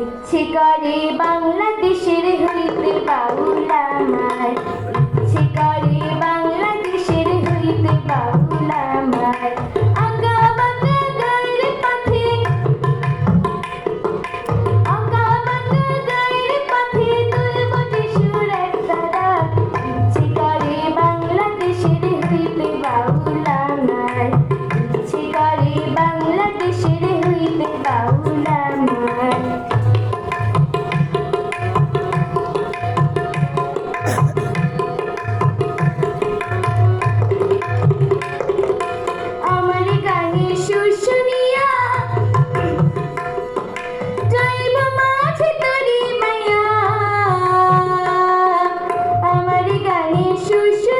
ইচ্ছে করে বাংলাদেশের হইতে বাউলা মার ইচ্ছে করে বাংলাদেশের হইতে বাউলা মার ডালে শুশু